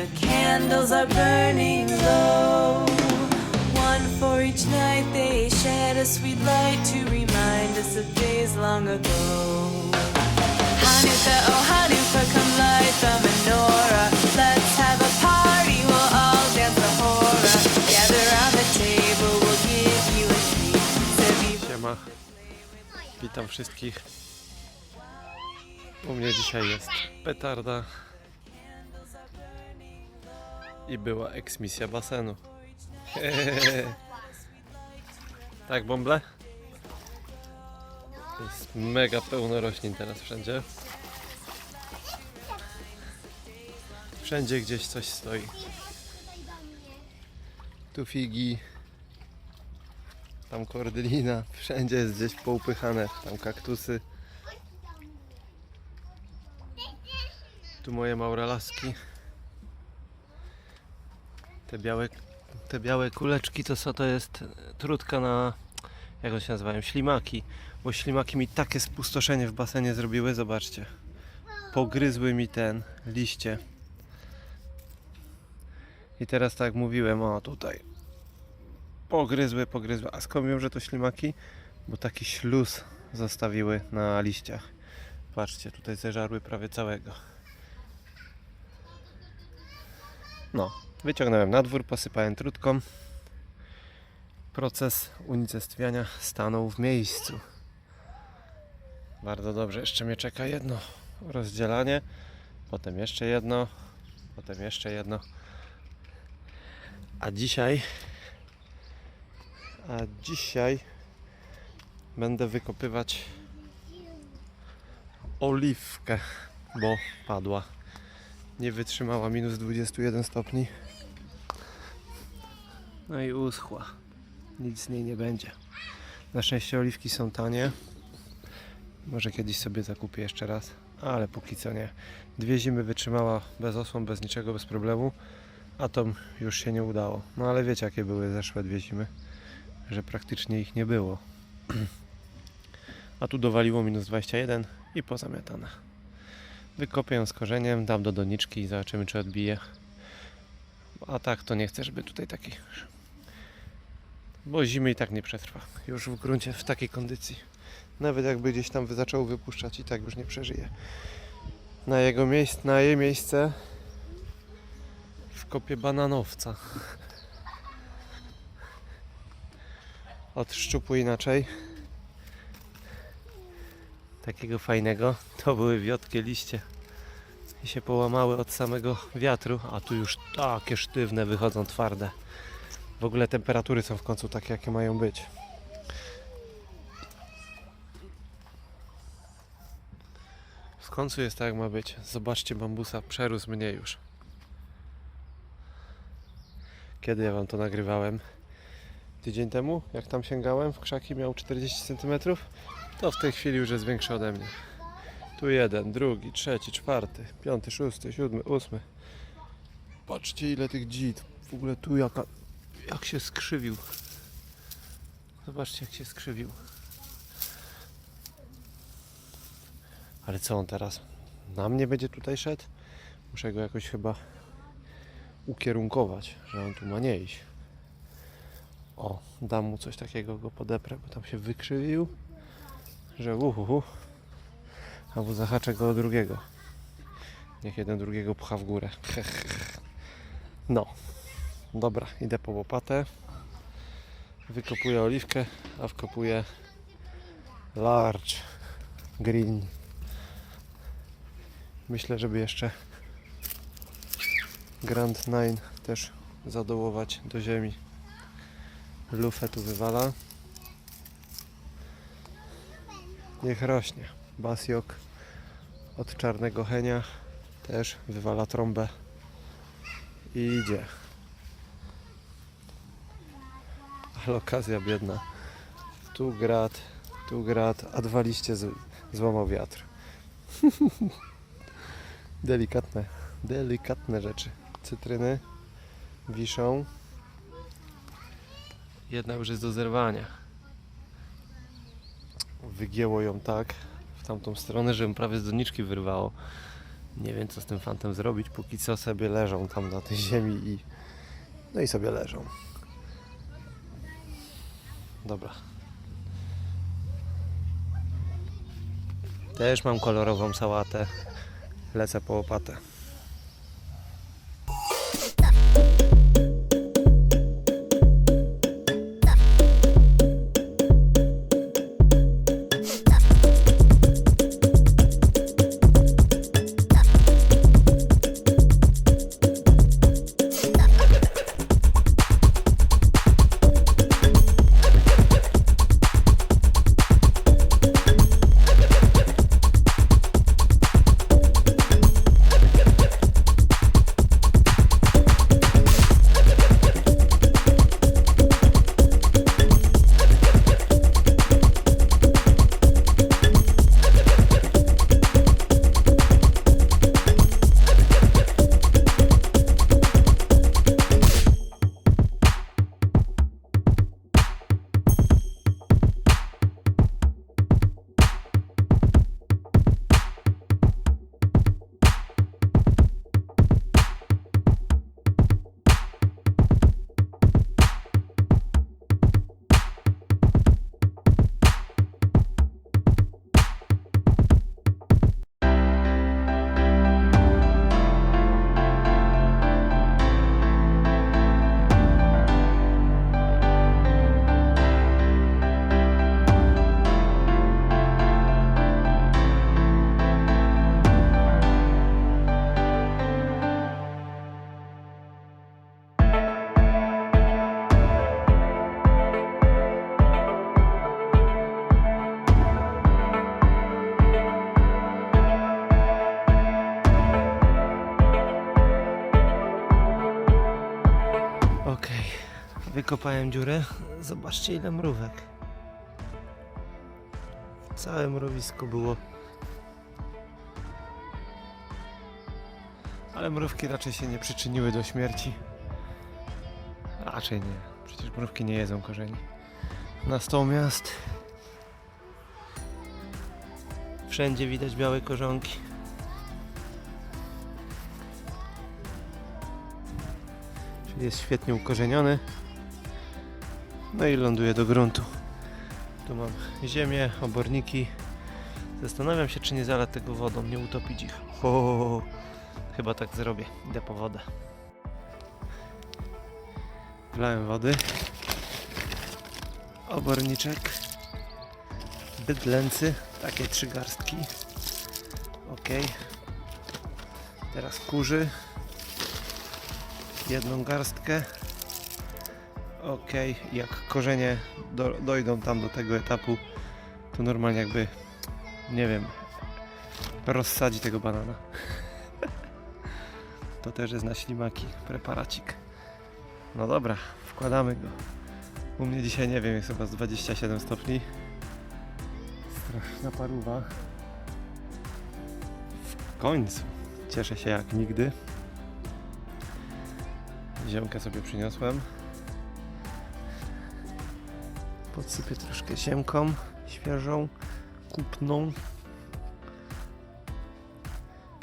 The candles are burning low. One for each night they shed a sweet light to remind us of days long ago. Hanukkah, oh Hanukkah, come light the menorah. Let's have a party, we'll all dance the hora. Gather around the table, we'll give you a treat. Siema. Witam wszystkich. U mnie dzisiaj jest petarda. I była eksmisja basenu. tak, bąble? Jest mega pełno roślin teraz wszędzie. Wszędzie gdzieś coś stoi. Tu figi, tam kordylina, wszędzie jest gdzieś poupychane, tam kaktusy. Tu moje mauralaski. Te białe, te białe kuleczki to co to jest trudka na, jak one się nazywają, ślimaki. Bo ślimaki mi takie spustoszenie w basenie zrobiły, zobaczcie. Pogryzły mi ten, liście. I teraz tak mówiłem, o tutaj, pogryzły, pogryzły. A skąd wiem, że to ślimaki? Bo taki śluz zostawiły na liściach. Patrzcie, tutaj zeżarły prawie całego. No, wyciągnąłem na dwór, posypałem trutką. Proces unicestwiania stanął w miejscu. Bardzo dobrze, jeszcze mnie czeka jedno rozdzielanie, potem jeszcze jedno, potem jeszcze jedno. A dzisiaj a dzisiaj będę wykopywać oliwkę, bo padła. Nie wytrzymała minus 21 stopni. No i uschła. Nic z niej nie będzie. Na szczęście oliwki są tanie. Może kiedyś sobie zakupię jeszcze raz, ale póki co nie. Dwie zimy wytrzymała bez osłon, bez niczego, bez problemu. A to już się nie udało. No ale wiecie jakie były zeszłe dwie zimy że praktycznie ich nie było. A tu dowaliło minus 21 i pozamiatane. Wykopię ją z korzeniem, dam do doniczki i zobaczymy czy odbije. A tak to nie chcę, żeby tutaj taki... Bo zimy i tak nie przetrwa. Już w gruncie w takiej kondycji. Nawet jakby gdzieś tam zaczął wypuszczać i tak już nie przeżyje. Na jego miejsce, na jej miejsce wkopię bananowca. od szczupu inaczej. Takiego fajnego. To były wiotkie liście. I się połamały od samego wiatru, a tu już takie sztywne wychodzą, twarde. W ogóle temperatury są w końcu takie, jakie mają być. W końcu jest tak, jak ma być. Zobaczcie, bambusa przerósł mnie już. Kiedy ja wam to nagrywałem? tydzień temu, jak tam sięgałem, w krzaki miał 40 cm, to w tej chwili już jest większy ode mnie. Tu jeden, drugi, trzeci, czwarty, piąty, szósty, siódmy, ósmy. Patrzcie ile tych dzid. W ogóle tu jaka, jak się skrzywił. Zobaczcie jak się skrzywił. Ale co on teraz? Na mnie będzie tutaj szedł? Muszę go jakoś chyba ukierunkować, że on tu ma nie iść. O, dam mu coś takiego, go podeprę, bo tam się wykrzywił, że uhuhu. Albo zahaczę go o drugiego. Niech jeden drugiego pcha w górę. No, dobra, idę po łopatę. Wykopuję oliwkę, a wkopuję large green. Myślę, żeby jeszcze Grand Nine też zadołować do ziemi lufę tu wywala. Niech rośnie. Basiok od czarnego henia też wywala trąbę i idzie. Ale okazja biedna. Tu grat, tu grat, a dwa liście z, złamał wiatr. delikatne, delikatne rzeczy. Cytryny wiszą. Jedna już jest do zerwania. Wygięło ją tak w tamtą stronę, że ją prawie z doniczki wyrwało. Nie wiem co z tym fantem zrobić, póki co sobie leżą tam na tej ziemi i no i sobie leżą. Dobra. Też mam kolorową sałatę. Lecę po łopatę. Wykopałem dziurę. Zobaczcie ile mrówek. Całe mrowisko było. Ale mrówki raczej się nie przyczyniły do śmierci. Raczej nie. Przecież mrówki nie jedzą korzeni. Natomiast wszędzie widać białe korzonki. Czyli jest świetnie ukorzeniony. No i ląduje do gruntu. Tu mam ziemię, oborniki. Zastanawiam się, czy nie zalać tego wodą, nie utopić ich. Chyba tak zrobię. Idę po wodę. Wlałem wody. Oborniczek. Bydlęcy. Takie trzy garstki. Ok. Teraz kurzy jedną garstkę. Ok, jak korzenie do, dojdą tam do tego etapu, to normalnie jakby, nie wiem, rozsadzi tego banana. To też jest na ślimaki, preparacik. No dobra, wkładamy go. U mnie dzisiaj, nie wiem, jest chyba z 27 stopni. Straszna paruwa. W końcu. Cieszę się jak nigdy. Ziemkę sobie przyniosłem. Podsypię troszkę ziemką świeżą, kupną.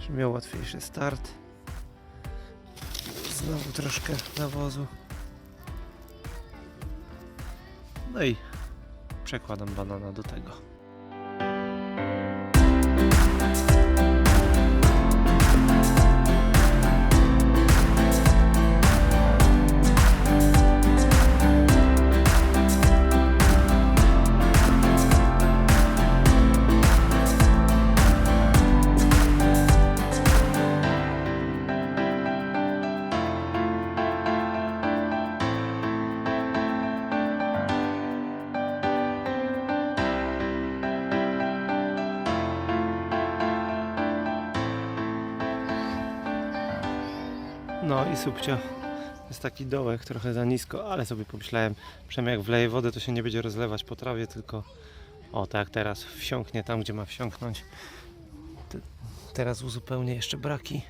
Żeby miał łatwiejszy start. Znowu troszkę nawozu. No i przekładam banana do tego. No i subcio. Jest taki dołek trochę za nisko, ale sobie pomyślałem, przynajmniej jak wleję wodę, to się nie będzie rozlewać po trawie, tylko o tak teraz wsiąknie tam, gdzie ma wsiąknąć. Te- Teraz uzupełnię jeszcze braki.